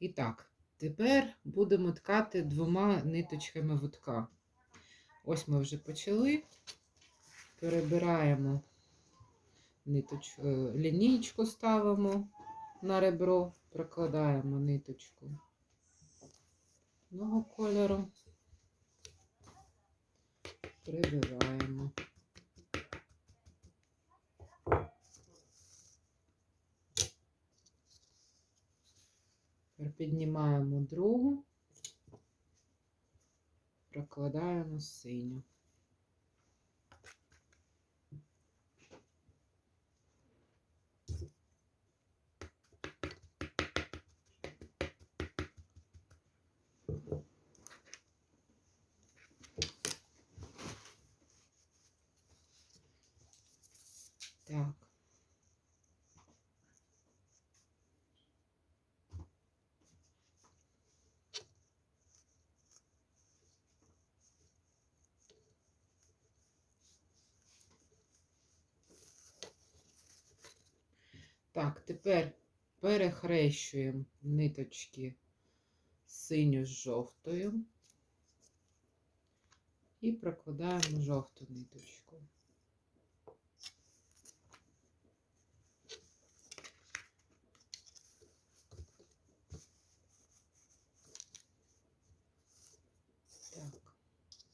І так, тепер будемо ткати двома ниточками вутка. Ось ми вже почали. Перебираємо ниточ... е, лінійку, ставимо на ребро, прокладаємо ниточку одного кольору, прибираємо. Тепер піднімаємо другу, прокладаємо синю. Так. Так, тепер перехрещуємо ниточки синю з жовтою і прокладаємо жовту ниточку. Так.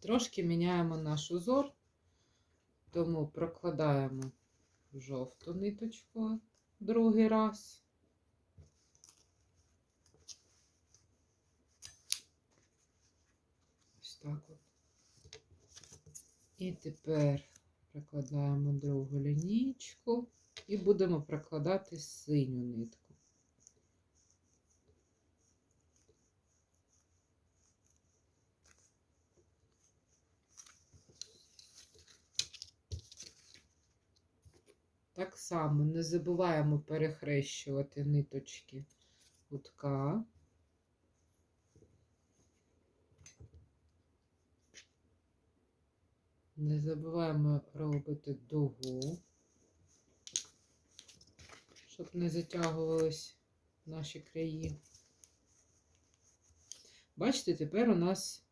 Трошки міняємо наш узор, тому прокладаємо жовту ниточку другий раз. Ось так от. І тепер прокладаємо другу лінійку і будемо прокладати синю нитку. Так само не забуваємо перехрещувати ниточки гудка. Не забуваємо робити дугу, щоб не затягувались наші краї. Бачите, тепер у нас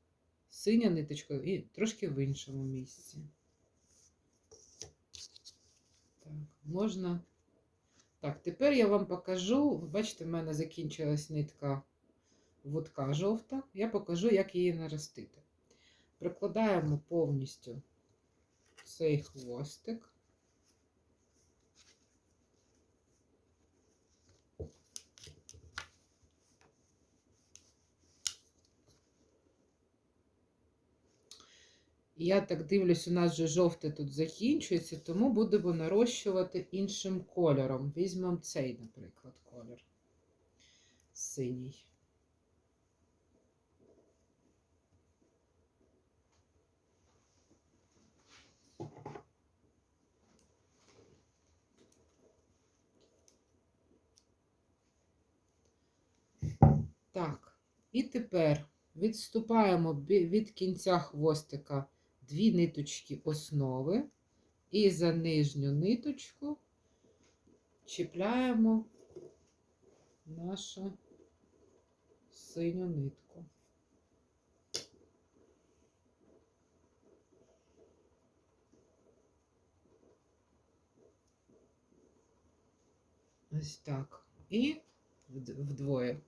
синя ниточка і трошки в іншому місці. Так, можна. Так, тепер я вам покажу. Бачите, в мене закінчилась нитка вудка жовта. Я покажу, як її наростити. Прикладаємо повністю цей хвостик. Я так дивлюсь, у нас вже жовте тут закінчується, тому будемо нарощувати іншим кольором. Візьмемо цей, наприклад, колір. Синій. Так, і тепер відступаємо від кінця хвостика дві ниточки основи і за нижню ниточку чіпляємо нашу синю нитку. Ось так. І вдвоє.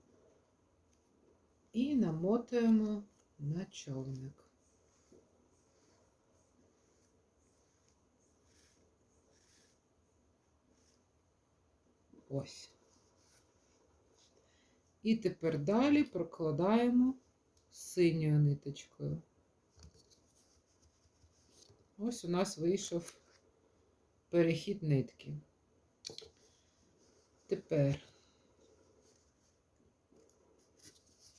І намотуємо на човник. Ось. І тепер далі прокладаємо синьою ниточкою. Ось у нас вийшов перехід нитки. Тепер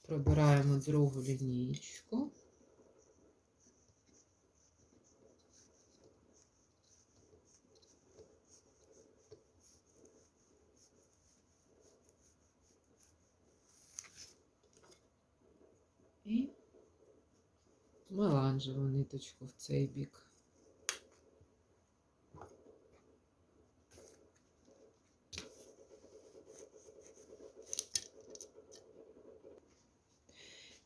пробираємо другу лінійку. І меланжеву ниточку в цей бік.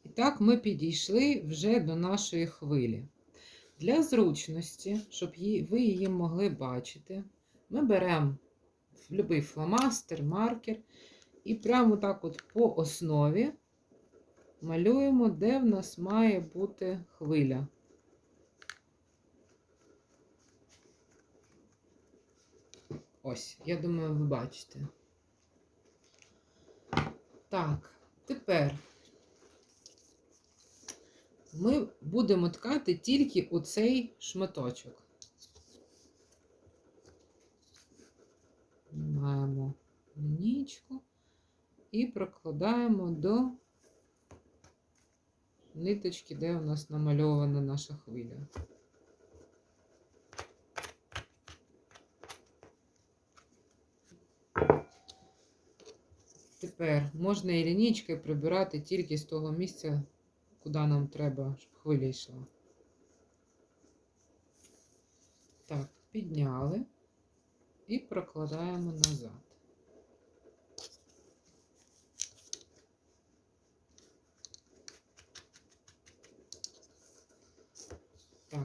І так, ми підійшли вже до нашої хвилі. Для зручності, щоб ви її могли бачити, ми беремо будь-який фломастер, маркер і прямо так от по основі малюємо, де в нас має бути хвиля. Ось, я думаю, ви бачите. Так, тепер ми будемо ткати тільки у цей шматочок. Маємо лінійку і прокладаємо до ниточки, де у нас намальована наша хвиля. Тепер можна і лінійкою прибирати тільки з того місця, куди нам треба, щоб хвиля йшла. Так, підняли і прокладаємо назад.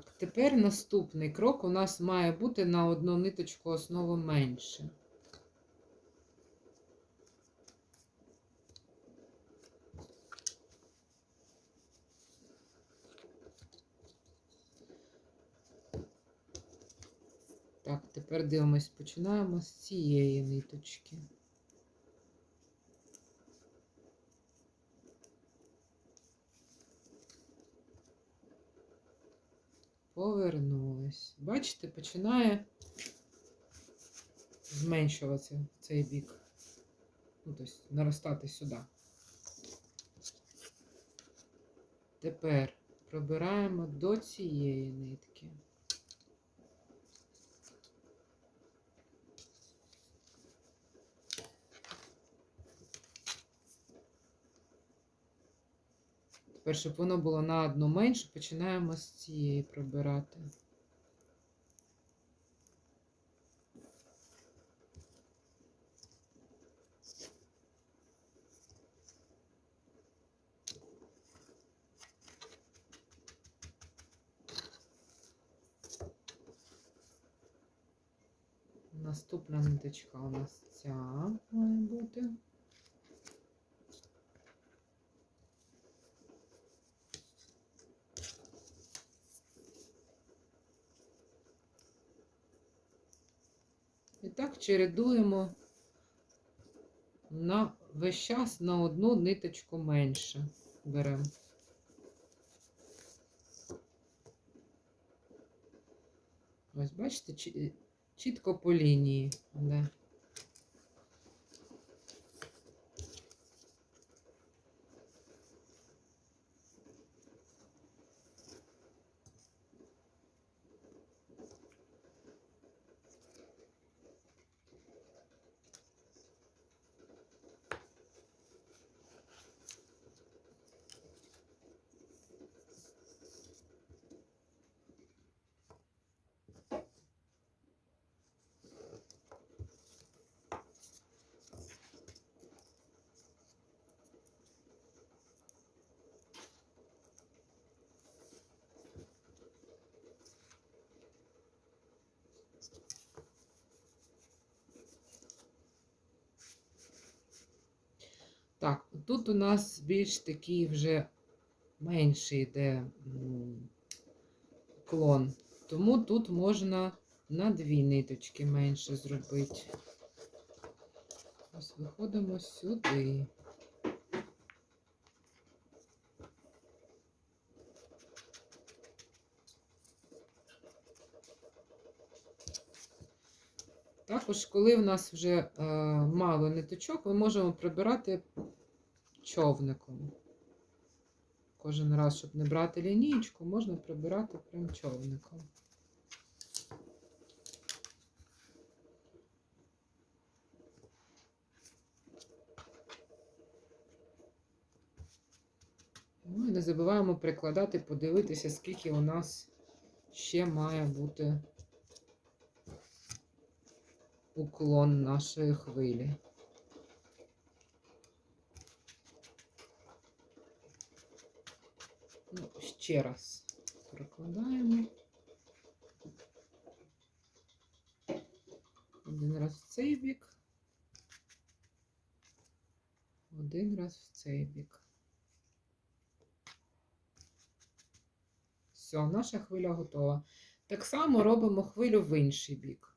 Так, тепер наступний крок у нас має бути на одну ниточку основу менше. Так, тепер дивимось, починаємо з цієї ниточки. Повернулась. Бачите, починає зменшуватися цей бік. Ну, тобто наростати сюди. Тепер пробираємо до цієї нитки. Тепер, щоб воно було на одну менше, починаємо з цієї пробирати. Наступна ниточка у нас ця має бути. І так чередуємо на весь час на одну ниточку менше беремо. Ось, бачите, чітко по лінії. Да. Так, тут у нас більш такий вже менший йде клон. Тому тут можна на дві ниточки менше зробити. Ось виходимо сюди. Також, коли в нас вже е, мало ниточок, ми можемо прибирати човником. Кожен раз, щоб не брати лінійку, можна прибирати прям човником. Ну і не забуваємо прикладати, подивитися, скільки у нас ще має бути уклон нашої хвилі. Ну, ще раз прокладаємо. Один раз в цей бік. Один раз в цей бік. Все, наша хвиля готова. Так само робимо хвилю в інший бік.